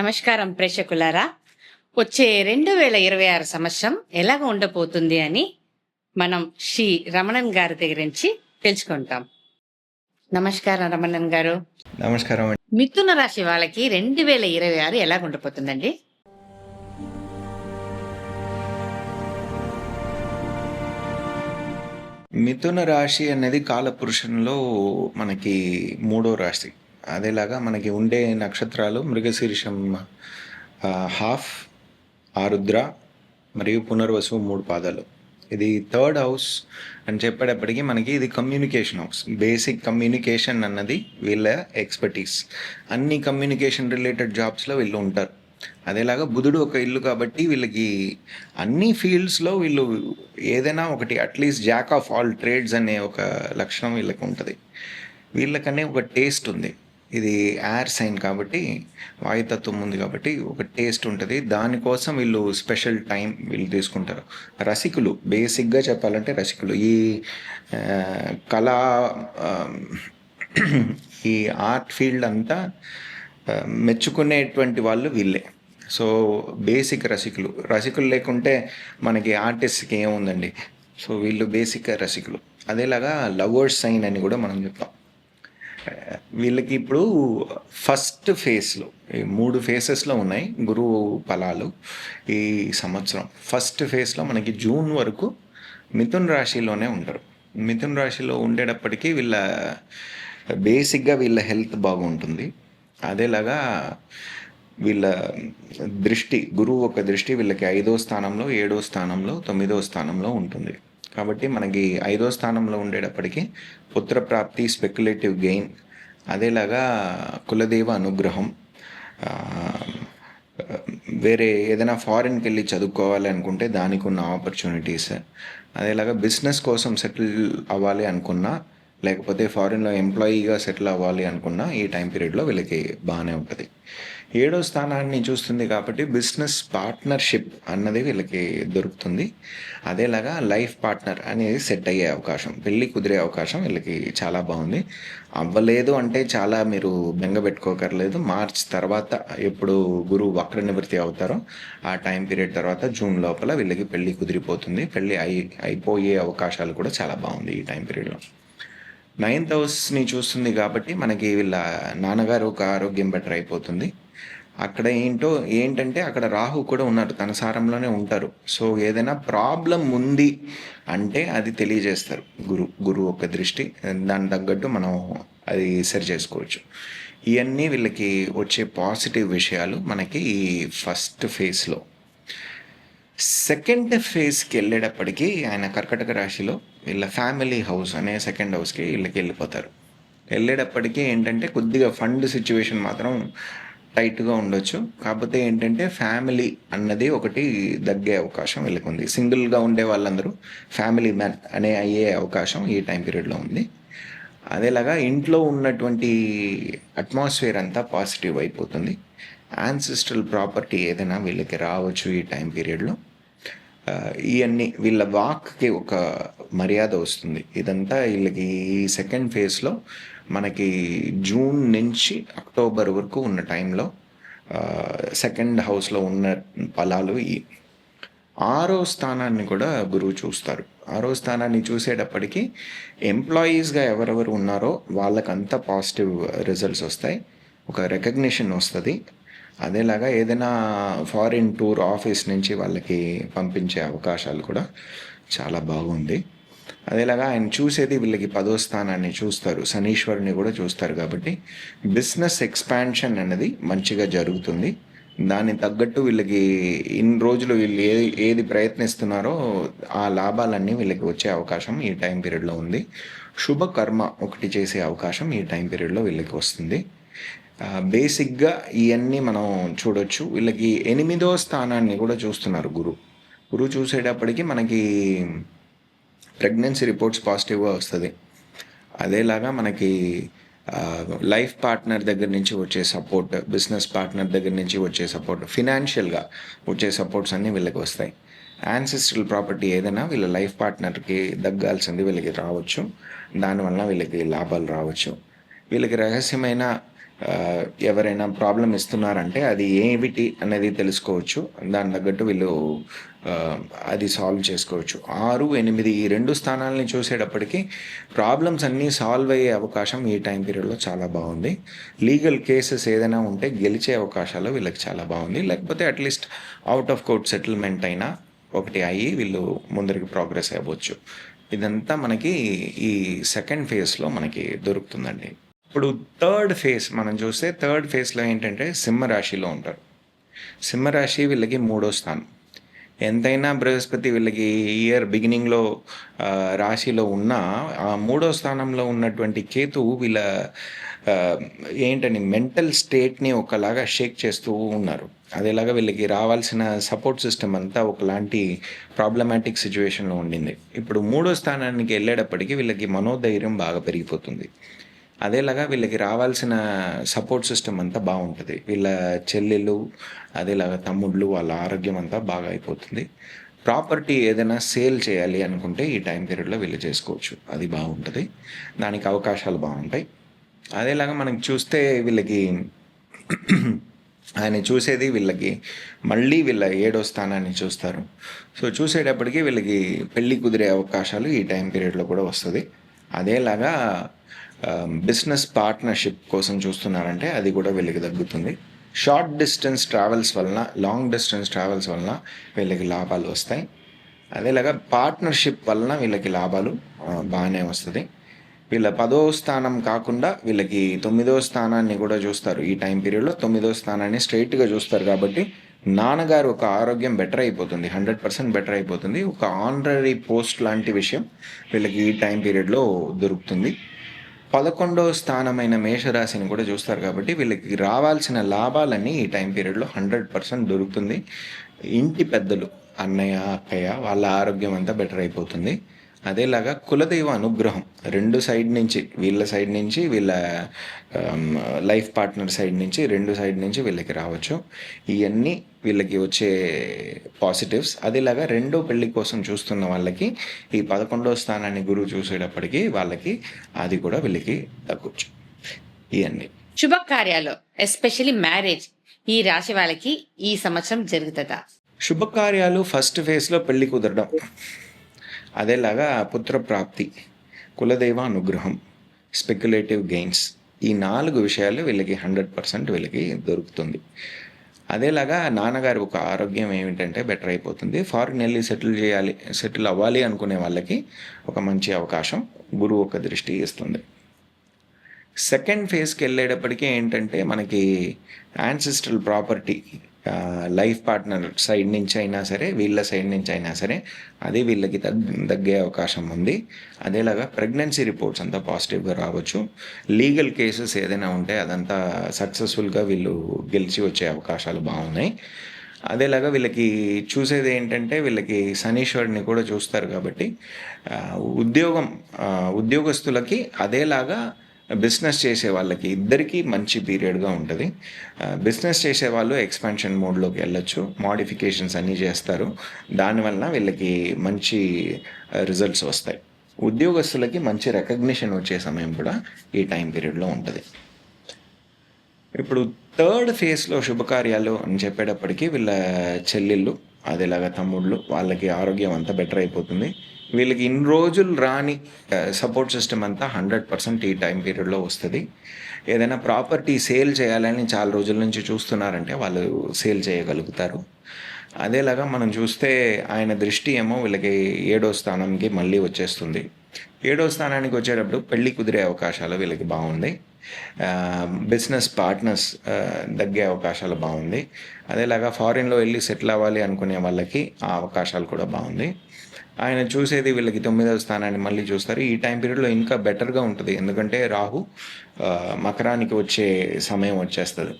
నమస్కారం ప్రేక్షకులారా. వచ్చే రెండు వేల ఇరవై ఆరు సంవత్సరం ఎలాగ ఉండబోతుంది అని మనం శ్రీ రమణన్ గారి దగ్గర నుంచి తెలుసుకుంటాం. నమస్కారం రమణన్ గారు. నమస్కారం మిథున రాశి వాళ్ళకి రెండు వేల ఇరవై ఆరు ఎలాగ ఉండబోతుందండి? మిథున రాశి అనేది కాలపురుషంలో మనకి మూడో రాశి. అదేలాగా మనకి ఉండే నక్షత్రాలు మృగశీర్షం హాఫ్ ఆరుద్ర మరియు పునర్వసు మూడు పాదాలు. ఇది థర్డ్ హౌస్ అని చెప్పేటప్పటికీ మనకి ఇది కమ్యూనికేషన్ హౌస్. బేసిక్ కమ్యూనికేషన్ అన్నది వీళ్ళ ఎక్స్పర్టీస్. అన్ని కమ్యూనికేషన్ రిలేటెడ్ జాబ్స్లో వీళ్ళు ఉంటారు. అదేలాగా బుధుడు ఒక ఇల్లు కాబట్టి వీళ్ళకి అన్ని ఫీల్డ్స్లో వీళ్ళు ఏదైనా ఒకటి at least jack of all trades అనే ఒక లక్షణం వీళ్ళకి ఉంటుంది. వీళ్ళకనే ఒక టేస్ట్ ఉంది. ఇది ఎయిర్ సైన్ కాబట్టి వాయుతత్వం ఉంది కాబట్టి ఒక టేస్ట్ ఉంటుంది. దానికోసం వీళ్ళు స్పెషల్ టైం వీళ్ళు తీసుకుంటారు. రసికులు బేసిక్గా చెప్పాలంటే రసికులు. ఈ కళా ఈ ఆర్ట్ ఫీల్డ్ అంతా మెచ్చుకునేటువంటి వాళ్ళు వీళ్ళే. So basic రసికులు. రసికులు లేకుంటే మనకి ఆర్టిస్ట్కి ఏముందండి? సో వీళ్ళు బేసిక్ రసికులు. అదేలాగా లవర్స్ సైన్ అని కూడా మనం చెప్తాం. వీళ్ళకి ఇప్పుడు ఫస్ట్ ఫేస్లో ఈ మూడు ఫేసెస్లో ఉన్నాయి గురువు ఫలాలు ఈ సంవత్సరం. ఫస్ట్ ఫేస్లో మనకి జూన్ వరకు మిథున్ రాశిలోనే ఉంటారు మిథున్ రాశిలో ఉండేటప్పటికీ వీళ్ళ బేసిక్గా వీళ్ళ హెల్త్ బాగుంటుంది. అదేలాగా వీళ్ళ దృష్టి గురువు ఒక దృష్టి వీళ్ళకి ఐదో స్థానంలో ఏడో స్థానంలో తొమ్మిదో స్థానంలో ఉంటుంది. కాబట్టి మనకి ఐదో స్థానంలో ఉండేటప్పటికీ పుత్రప్రాప్తి స్పెక్యులేటివ్ గెయిన్ అదేలాగా కులదేవ అనుగ్రహం. వేరే ఏదైనా ఫారిన్కి వెళ్ళి చదువుకోవాలి అనుకుంటే దానికి ఉన్న ఆపర్చునిటీస్ అదేలాగా బిజినెస్ కోసం సెటిల్ అవ్వాలి అనుకున్నా లేకపోతే ఫారిన్లో ఎంప్లాయీగా సెటిల్ అవ్వాలి అనుకున్నా ఈ టైం పీరియడ్లో వీళ్ళకి బాగానే ఉంటుంది. ఏడో స్థానాన్ని చూస్తుంది కాబట్టి బిజినెస్ పార్ట్నర్షిప్ అన్నది వీళ్ళకి దొరుకుతుంది. అదేలాగా లైఫ్ పార్ట్నర్ అనేది సెట్ అయ్యే అవకాశం పెళ్ళి కుదిరే అవకాశం వీళ్ళకి చాలా బాగుంది. అవ్వలేదు అంటే చాలా మీరు బెంగపెట్టుకోకర్లేదు మార్చ్ తర్వాత ఎప్పుడు గురువు వక్ర నివృత్తి అవుతారో ఆ టైం పీరియడ్ తర్వాత జూన్ లోపల వీళ్ళకి పెళ్ళి కుదిరిపోతుంది. పెళ్ళి అయి అయిపోయే అవకాశాలు కూడా చాలా బాగుంది ఈ టైం పీరియడ్లో నైన్త్ హౌస్ని చూస్తుంది కాబట్టి మనకి వీళ్ళ నాన్నగారు ఒక ఆరోగ్యం బెటర్ అయిపోతుంది. అక్కడ ఏంటో ఏంటంటే అక్కడ రాహు కూడా ఉన్నారు తన సారంలోనే ఉంటారు. సో ఏదైనా ప్రాబ్లం ఉంది అంటే అది తెలియజేస్తారు గురు గురువు యొక్క దృష్టి. దాని తగ్గట్టు మనం అది సరి చేసుకోవచ్చు. ఇవన్నీ వీళ్ళకి వచ్చే పాజిటివ్ విషయాలు మనకి ఈ ఫస్ట్ ఫేజ్లో. సెకండ్ ఫేజ్కి వెళ్ళేటప్పటికీ ఆయన కర్కటక రాశిలో వీళ్ళ ఫ్యామిలీ హౌస్ అనే సెకండ్ హౌస్కి వీళ్ళకి వెళ్ళిపోతారు. వెళ్ళేటప్పటికీ ఏంటంటే కొద్దిగా ఫండ్ సిచ్యువేషన్ మాత్రం టైట్గా ఉండొచ్చు. కాకపోతే ఏంటంటే ఫ్యామిలీ అన్నది ఒకటి దగ్గే అవకాశం వీళ్ళకి ఉంది సింగిల్గా ఉండే వాళ్ళందరూ ఫ్యామిలీ మ్యాన్ అనే అయ్యే అవకాశం ఈ టైం పీరియడ్లో ఉంది. అదేలాగా ఇంట్లో ఉన్నటువంటి అట్మాస్ఫియర్ అంతా పాజిటివ్ అయిపోతుంది. యాన్సిస్ట్రల్ ప్రాపర్టీ ఏదైనా వీళ్ళకి రావచ్చు ఈ టైం పీరియడ్లో. ఇవన్నీ వీళ్ళ వాక్కి ఒక మర్యాద వస్తుంది. ఇదంతా వీళ్ళకి ఈ సెకండ్ ఫేజ్లో మనకి జూన్ నుంచి అక్టోబర్ వరకు ఉన్న టైంలో సెకండ్ హౌస్లో ఉన్న ఫలాలు ఈ ఆరో స్థానాన్ని కూడా గురువు చూస్తారు. ఆరో స్థానాన్ని చూసేటప్పటికి ఎంప్లాయీస్గా ఎవరెవరు ఉన్నారో వాళ్ళకంతా పాజిటివ్ రిజల్ట్స్ వస్తాయి. ఒక రికగ్నిషన్ వస్తుంది. అదేలాగా ఏదైనా ఫారిన్ టూర్ ఆఫీస్ నుంచి వాళ్ళకి పంపించే అవకాశాలు కూడా చాలా బాగుంది. అదేలాగా ఆయన చూసేది వీళ్ళకి పదో స్థానాన్ని చూస్తారు. శనీశ్వరుని కూడా చూస్తారు కాబట్టి బిజినెస్ ఎక్స్పాన్షన్ అనేది మంచిగా జరుగుతుంది. దానికి తగ్గట్టు వీళ్ళకి ఇన్ని రోజులు వీళ్ళు ఏది ఏది ప్రయత్నిస్తున్నారో ఆ లాభాలన్నీ వీళ్ళకి వచ్చే అవకాశం ఈ టైం పీరియడ్లో ఉంది. శుభకర్మ ఒకటి చేసే అవకాశం ఈ టైం పీరియడ్లో వీళ్ళకి వస్తుంది. బేసిక్గా ఇవన్నీ మనం చూడొచ్చు. వీళ్ళకి ఎనిమిదో స్థానాన్ని కూడా చూస్తున్నారు గురు. గురు చూసేటప్పటికి మనకి ప్రెగ్నెన్సీ రిపోర్ట్స్ పాజిటివ్గా వస్తుంది. అదేలాగా మనకి లైఫ్ పార్ట్నర్ దగ్గర నుంచి వచ్చే సపోర్ట్ బిజినెస్ పార్ట్నర్ దగ్గర నుంచి వచ్చే సపోర్ట్ ఫినాన్షియల్గా వచ్చే సపోర్ట్స్ అన్నీ వీళ్ళకి వస్తాయి. యాన్సిస్ట్రల్ ప్రాపర్టీ ఏదైనా వీళ్ళ లైఫ్ పార్ట్నర్కి దగ్గాల్సింది వీళ్ళకి రావచ్చు. దానివల్ల వీళ్ళకి లాభాలు రావచ్చు. వీళ్ళకి రహస్యమైన ఎవరైనా ప్రాబ్లం ఇస్తున్నారంటే అది ఏమిటి అనేది తెలుసుకోవచ్చు. దాని తగ్గట్టు వీళ్ళు అది సాల్వ్ చేసుకోవచ్చు. ఆరు ఎనిమిది ఈ రెండు స్థానాలని చూసేటప్పటికి ప్రాబ్లమ్స్ అన్నీ సాల్వ్ అయ్యే అవకాశం ఈ టైం పీరియడ్లో చాలా బాగుంది. లీగల్ కేసెస్ ఏదైనా ఉంటే గెలిచే అవకాశాలు వీళ్ళకి చాలా బాగుంది. లేకపోతే at least out of court settlement అయినా ఒకటి అయ్యి వీళ్ళు ముందరికి ప్రోగ్రెస్ అవ్వచ్చు. ఇదంతా మనకి ఈ సెకండ్ ఫేజ్లో మనకి దొరుకుతుందండి. ఇప్పుడు థర్డ్ ఫేజ్ మనం చూస్తే థర్డ్ ఫేజ్లో ఏంటంటే సింహరాశిలో ఉంటారు. సింహరాశి వీళ్ళకి మూడో స్థానం. ఎంతైనా బృహస్పతి వీళ్ళకి ఇయర్ బిగినింగ్లో రాశిలో ఉన్న ఆ మూడో స్థానంలో ఉన్నటువంటి కేతు వీళ్ళ ఏంటని మెంటల్ స్టేట్ని ఒకలాగా షేక్ చేస్తూ ఉన్నారు. అదేలాగా వీళ్ళకి రావాల్సిన సపోర్ట్ సిస్టమ్ అంతా ఒకలాంటి ప్రాబ్లమాటిక్ సిచ్యువేషన్లో ఉండింది. ఇప్పుడు మూడో స్థానానికి వెళ్ళేటప్పటికి వీళ్ళకి మనోధైర్యం బాగా పెరిగిపోతుంది. అదేలాగా వీళ్ళకి రావాల్సిన సపోర్ట్ సిస్టమ్ అంతా బాగుంటుంది. వీళ్ళ చెల్లెలు అదేలాగా తమ్ముళ్ళు వాళ్ళ ఆరోగ్యం అంతా బాగా అయిపోతుంది. ప్రాపర్టీ ఏదైనా సేల్ చేయాలి అనుకుంటే ఈ టైం పీరియడ్లో వీళ్ళు చేసుకోవచ్చు. అది బాగుంటుంది. దానికి అవకాశాలు బాగుంటాయి. అదేలాగా మనం చూస్తే వీళ్ళకి ఆయన చూసేది వీళ్ళకి మళ్ళీ వీళ్ళ ఏడో స్థానాన్ని చూస్తారు. సో చూసేటప్పటికి వీళ్ళకి పెళ్ళి కుదిరే అవకాశాలు ఈ టైం పీరియడ్లో కూడా వస్తుంది. అదేలాగా Um, బిజినెస్ పార్ట్నర్షిప్ కోసం చూస్తున్నారంటే అది కూడా వీళ్ళకి తగ్గుతుంది. షార్ట్ డిస్టెన్స్ ట్రావెల్స్ వలన లాంగ్ డిస్టెన్స్ ట్రావెల్స్ వలన వీళ్ళకి లాభాలు వస్తాయి. అదేలాగా పార్ట్నర్షిప్ వలన వీళ్ళకి లాభాలు బాగానే వస్తుంది. వీళ్ళ పదో స్థానం కాకుండా వీళ్ళకి తొమ్మిదో స్థానాన్ని కూడా చూస్తారు. ఈ టైం పీరియడ్లో తొమ్మిదో స్థానాన్ని స్ట్రైట్గా చూస్తారు కాబట్టి నాన్నగారు ఒక ఆరోగ్యం బెటర్ అయిపోతుంది. హండ్రెడ్ పర్సెంట్ బెటర్ అయిపోతుంది. ఒక ఆనరీ పోస్ట్ లాంటి విషయం వీళ్ళకి ఈ టైం పీరియడ్లో దొరుకుతుంది. పదకొండో స్థానమైన మేషరాశిని కూడా చూస్తారు కాబట్టి వీళ్ళకి రావాల్సిన లాభాలన్నీ ఈ టైం పీరియడ్లో హండ్రెడ్ పర్సెంట్ దొరుకుతుంది. ఇంటి పెద్దలు అన్నయ్య అక్కయ్య వాళ్ళ ఆరోగ్యం అంతా బెటర్ అయిపోతుంది. అదేలాగా కులదైవ అనుగ్రహం. రెండు సైడ్ నుంచి వీళ్ళ సైడ్ నుంచి వీళ్ళ లైఫ్ పార్ట్నర్ సైడ్ నుంచి రెండు సైడ్ నుంచి వీళ్ళకి రావచ్చు. ఇవన్నీ వీళ్ళకి వచ్చే పాజిటివ్స్. అదేలాగా రెండో పెళ్ళి కోసం చూస్తున్న వాళ్ళకి ఈ పదకొండో స్థానాన్ని గురువు చూసేటప్పటికి వాళ్ళకి అది కూడా వీళ్ళకి తగ్గొచ్చు ఇవన్నీ శుభకార్యాలు ఎస్పెషలీ మ్యారేజ్. ఈ రాశి వాళ్ళకి ఈ సంవత్సరం జరుగుతుందా? శుభకార్యాలు ఫస్ట్ ఫేజ్లో పెళ్ళి కుదరడం. అదేలాగా పుత్రప్రాప్తి కులదైవ అనుగ్రహం స్పెక్యులేటివ్ గెయిన్స్ ఈ నాలుగు విషయాలు వీళ్ళకి హండ్రెడ్ పర్సెంట్ వీళ్ళకి దొరుకుతుంది. అదేలాగా నాన్నగారి ఒక ఆరోగ్యం ఏమిటంటే బెటర్ అయిపోతుంది. ఫారిన్ వెళ్ళి సెటిల్ చేయాలి సెటిల్ అవ్వాలి అనుకునే వాళ్ళకి ఒక మంచి అవకాశం గురువు ఒక దృష్టి ఇస్తుంది. సెకండ్ ఫేజ్కి వెళ్ళేటప్పటికీ ఏంటంటే మనకి ancestral property life partner side నుంచి అయినా సరే వీళ్ళ సైడ్ నుంచి అయినా సరే అది వీళ్ళకి తగ్ తగ్గే అవకాశం ఉంది. అదేలాగా ప్రెగ్నెన్సీ రిపోర్ట్స్ అంతా పాజిటివ్గా రావచ్చు. లీగల్ కేసెస్ ఏదైనా ఉంటే అదంతా సక్సెస్ఫుల్గా వీళ్ళు గెలిచి వచ్చే అవకాశాలు బాగున్నాయి. అదేలాగా వీళ్ళకి చూసేది ఏంటంటే వీళ్ళకి శనీశ్వరుని కూడా చూస్తారు కాబట్టి ఉద్యోగం ఉద్యోగస్తులకి అదేలాగా బిజినెస్ చేసే వాళ్ళకి ఇద్దరికీ మంచి పీరియడ్గా ఉంటుంది. బిజినెస్ చేసే వాళ్ళు ఎక్స్పాన్షన్ మోడ్లోకి వెళ్ళొచ్చు. మోడిఫికేషన్స్ అన్నీ చేస్తారు. దానివల్ల వీళ్ళకి మంచి రిజల్ట్స్ వస్తాయి. ఉద్యోగస్తులకి మంచి రికగ్నిషన్ వచ్చే సమయం కూడా ఈ టైం పీరియడ్లో ఉంటుంది. ఇప్పుడు థర్డ్ ఫేజ్లో శుభకార్యాలు అని చెప్పేటప్పటికీ వీళ్ళ చెల్లెళ్ళు అదేలాగా తమ్ముళ్ళు వాళ్ళకి ఆరోగ్యం అంతా బెటర్ అయిపోతుంది. వీళ్ళకి ఇన్ని రోజులు రాని సపోర్ట్ సిస్టమ్ అంతా హండ్రెడ్ పర్సెంట్ ఈ టైం పీరియడ్లో వస్తుంది. ఏదైనా ప్రాపర్టీ సేల్ చేయాలని చాలా రోజుల నుంచి చూస్తున్నారంటే వాళ్ళు సేల్ చేయగలుగుతారు. అదేలాగా మనం చూస్తే ఆయన దృష్టి ఏమో వీళ్ళకి ఏడో స్థానంకి మళ్ళీ వచ్చేస్తుంది. ఏడో స్థానానికి వచ్చేటప్పుడు పెళ్ళి కుదిరే అవకాశాలు వీళ్ళకి బాగుంది. బిజినెస్ పార్ట్నర్స్ తగ్గే అవకాశాలు బాగుంది. అదేలాగా ఫారిన్లో వెళ్ళి సెటిల్ అవ్వాలి అనుకునే వాళ్ళకి ఆ అవకాశాలు కూడా బాగుంది. ఆయన చూసేది వీళ్ళకి తొమ్మిదవ స్థానాన్ని మళ్ళీ చూస్తారు. ఈ టైం పీరియడ్లో ఇంకా బెటర్గా ఉంటుంది. ఎందుకంటే రాహు మకరానికి వచ్చే సమయం వచ్చేస్తుంది.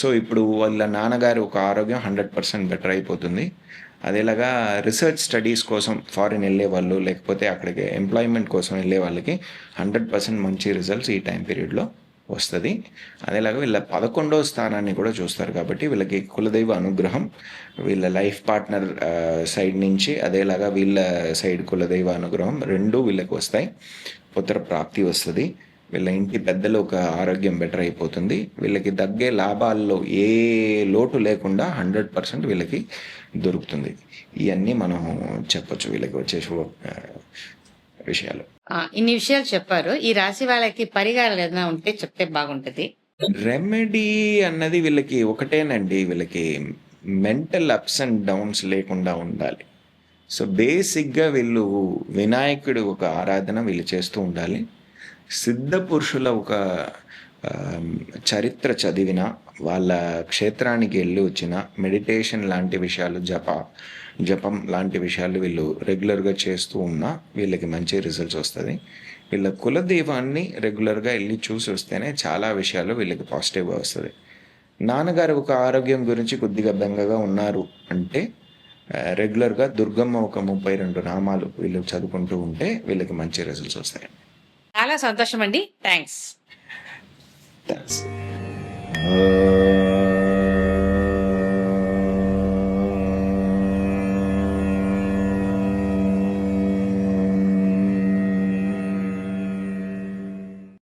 సో ఇప్పుడు వాళ్ళ నాన్నగారి ఒక ఆరోగ్యం హండ్రెడ్ పర్సెంట్ బెటర్ అయిపోతుంది. అదేలాగా రీసెర్చ్ స్టడీస్ కోసం ఫారిన్ వెళ్ళే వాళ్ళు లేకపోతే అక్కడికి ఎంప్లాయ్మెంట్ కోసం వెళ్ళే వాళ్ళకి హండ్రెడ్ పర్సెంట్ మంచి రిజల్ట్స్ ఈ టైం పీరియడ్లో వస్తుంది. అదేలాగా వీళ్ళ పదకొండవ స్థానాన్ని కూడా చూస్తారు కాబట్టి వీళ్ళకి కులదైవ అనుగ్రహం వీళ్ళ లైఫ్ పార్ట్నర్ సైడ్ నుంచి అదేలాగా వీళ్ళ సైడ్ కులదైవ అనుగ్రహం రెండు వీళ్ళకి వస్తాయి. పుత్ర ప్రాప్తి వస్తుంది. వీళ్ళ ఇంటి పెద్దలు ఒక ఆరోగ్యం బెటర్ అయిపోతుంది. వీళ్ళకి తగ్గే లాభాల్లో ఏ లోటు లేకుండా హండ్రెడ్ పర్సెంట్ వీళ్ళకి దొరుకుతుంది. ఇవన్నీ మనం చెప్పొచ్చు. వీళ్ళకి వచ్చే శుభ విషయాలు. ఇన్ని విషయాలు చెప్పారు. ఈ రాశి వాళ్ళకి పరిహారాలు ఏదైనా ఉంటే చెప్తే బాగుంటది. రెమెడీ అన్నది వీళ్ళకి ఒకటేనండి. వీళ్ళకి మెంటల్ అప్స్ అండ్ డౌన్స్ లేకుండా ఉండాలి. సో బేసిక్గా వీళ్ళు వినాయకుడు ఒక ఆరాధన వీళ్ళు చేస్తూ ఉండాలి. సిద్ధ పురుషుల ఒక చరిత్ర చదివిన వాళ్ళ క్షేత్రానికి వెళ్ళి వచ్చిన మెడిటేషన్ లాంటి విషయాలు జప జపం లాంటి విషయాలు వీళ్ళు రెగ్యులర్గా చేస్తూ ఉన్నా వీళ్ళకి మంచి రిజల్ట్స్ వస్తుంది. వీళ్ళ కులదైవాన్ని రెగ్యులర్గా వెళ్ళి చూసి వస్తేనే చాలా విషయాలు వీళ్ళకి పాజిటివ్గా వస్తుంది. నాన్నగారు ఒక ఆరోగ్యం గురించి కొద్దిగా బెంగగా ఉన్నారు అంటే రెగ్యులర్గా దుర్గమ్మ ఒక ముప్పై రెండు నామాలు వీళ్ళు చదువుకుంటూ ఉంటే వీళ్ళకి మంచి రిజల్ట్స్ వస్తాయి. చాలా సంతోషం అండి థ్యాంక్స్ That's. Uh... Oh.